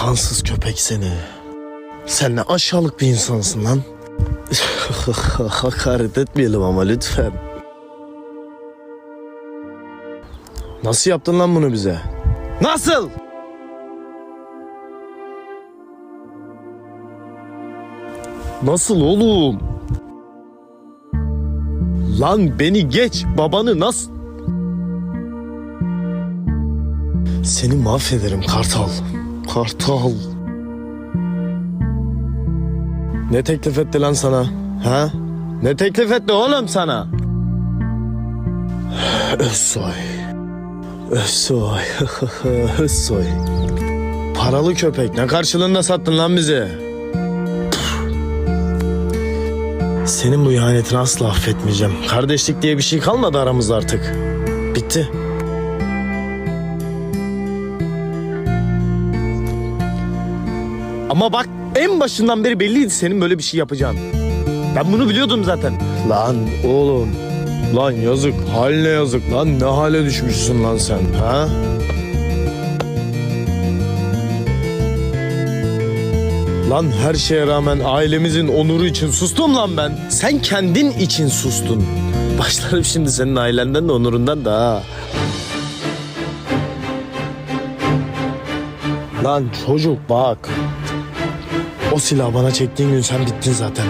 Kansız köpek seni. Sen ne aşağılık bir insansın lan. Hakaret etmeyelim ama lütfen. Nasıl yaptın lan bunu bize? Nasıl? Nasıl oğlum? Lan beni geç babanı nasıl? Seni mahvederim Kartal. Kartal. Ne teklif etti lan sana? Ha? Ne teklif etti oğlum sana? Özsoy. Özsoy. Özsoy. Paralı köpek ne karşılığında sattın lan bizi? Senin bu ihanetini asla affetmeyeceğim. Kardeşlik diye bir şey kalmadı aramızda artık. Bitti. Ama bak en başından beri belliydi senin böyle bir şey yapacağın. Ben bunu biliyordum zaten. Lan oğlum. Lan yazık. Haline yazık lan. Ne hale düşmüşsün lan sen ha? Lan her şeye rağmen ailemizin onuru için sustum lan ben. Sen kendin için sustun. Başlarım şimdi senin ailenden de onurundan da ha. Lan çocuk bak. O silahı bana çektiğin gün sen bittin zaten.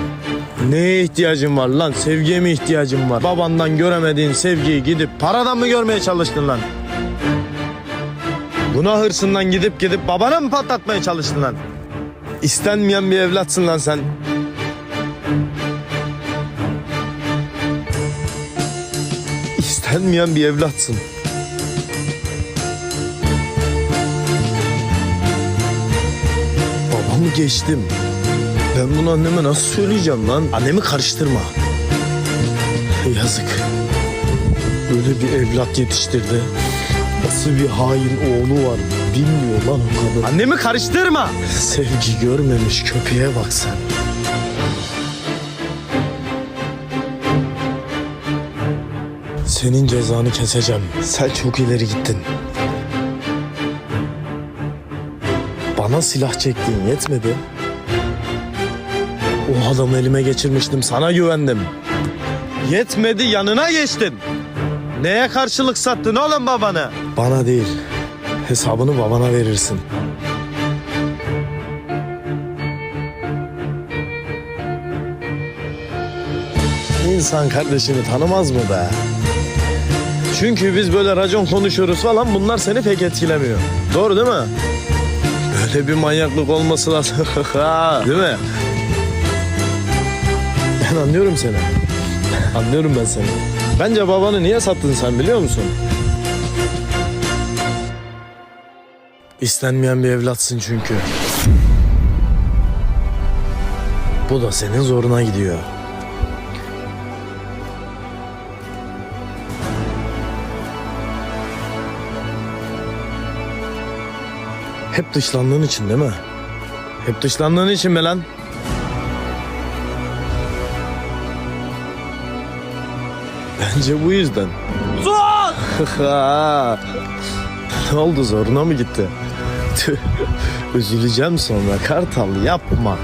Neye ihtiyacın var lan? Sevgiye mi ihtiyacın var? Babandan göremediğin sevgiyi gidip paradan mı görmeye çalıştın lan? Buna hırsından gidip gidip babana mı patlatmaya çalıştın lan? İstenmeyen bir evlatsın lan sen. İstenmeyen bir evlatsın. Geçtim. Ben bunu anneme nasıl söyleyeceğim lan? Annemi karıştırma. Yazık. Böyle bir evlat yetiştirdi. Nasıl bir hain oğlu var bilmiyor lan o kadın. Annemi karıştırma. Sevgi görmemiş köpeğe bak sen. Senin cezanı keseceğim. Sen çok ileri gittin. Bana silah çektiğin yetmedi. O adamı elime geçirmiştim. Sana güvendim. Yetmedi yanına geçtin. Neye karşılık sattın oğlum babanı? Bana değil. Hesabını babana verirsin. İnsan kardeşini tanımaz mı be? Çünkü biz böyle racon konuşuyoruz falan bunlar seni pek etkilemiyor. Doğru değil mi? Böyle bir manyaklık olması lazım. değil mi? Ben anlıyorum seni. Anlıyorum ben seni. Bence babanı niye sattın sen biliyor musun? İstenmeyen bir evlatsın çünkü. Bu da senin zoruna gidiyor. Hep dışlandığın için değil mi? Hep dışlandığın için mi lan? Bence bu yüzden. Zor! ne oldu zoruna mı gitti? Üzüleceğim sonra Kartal yapma.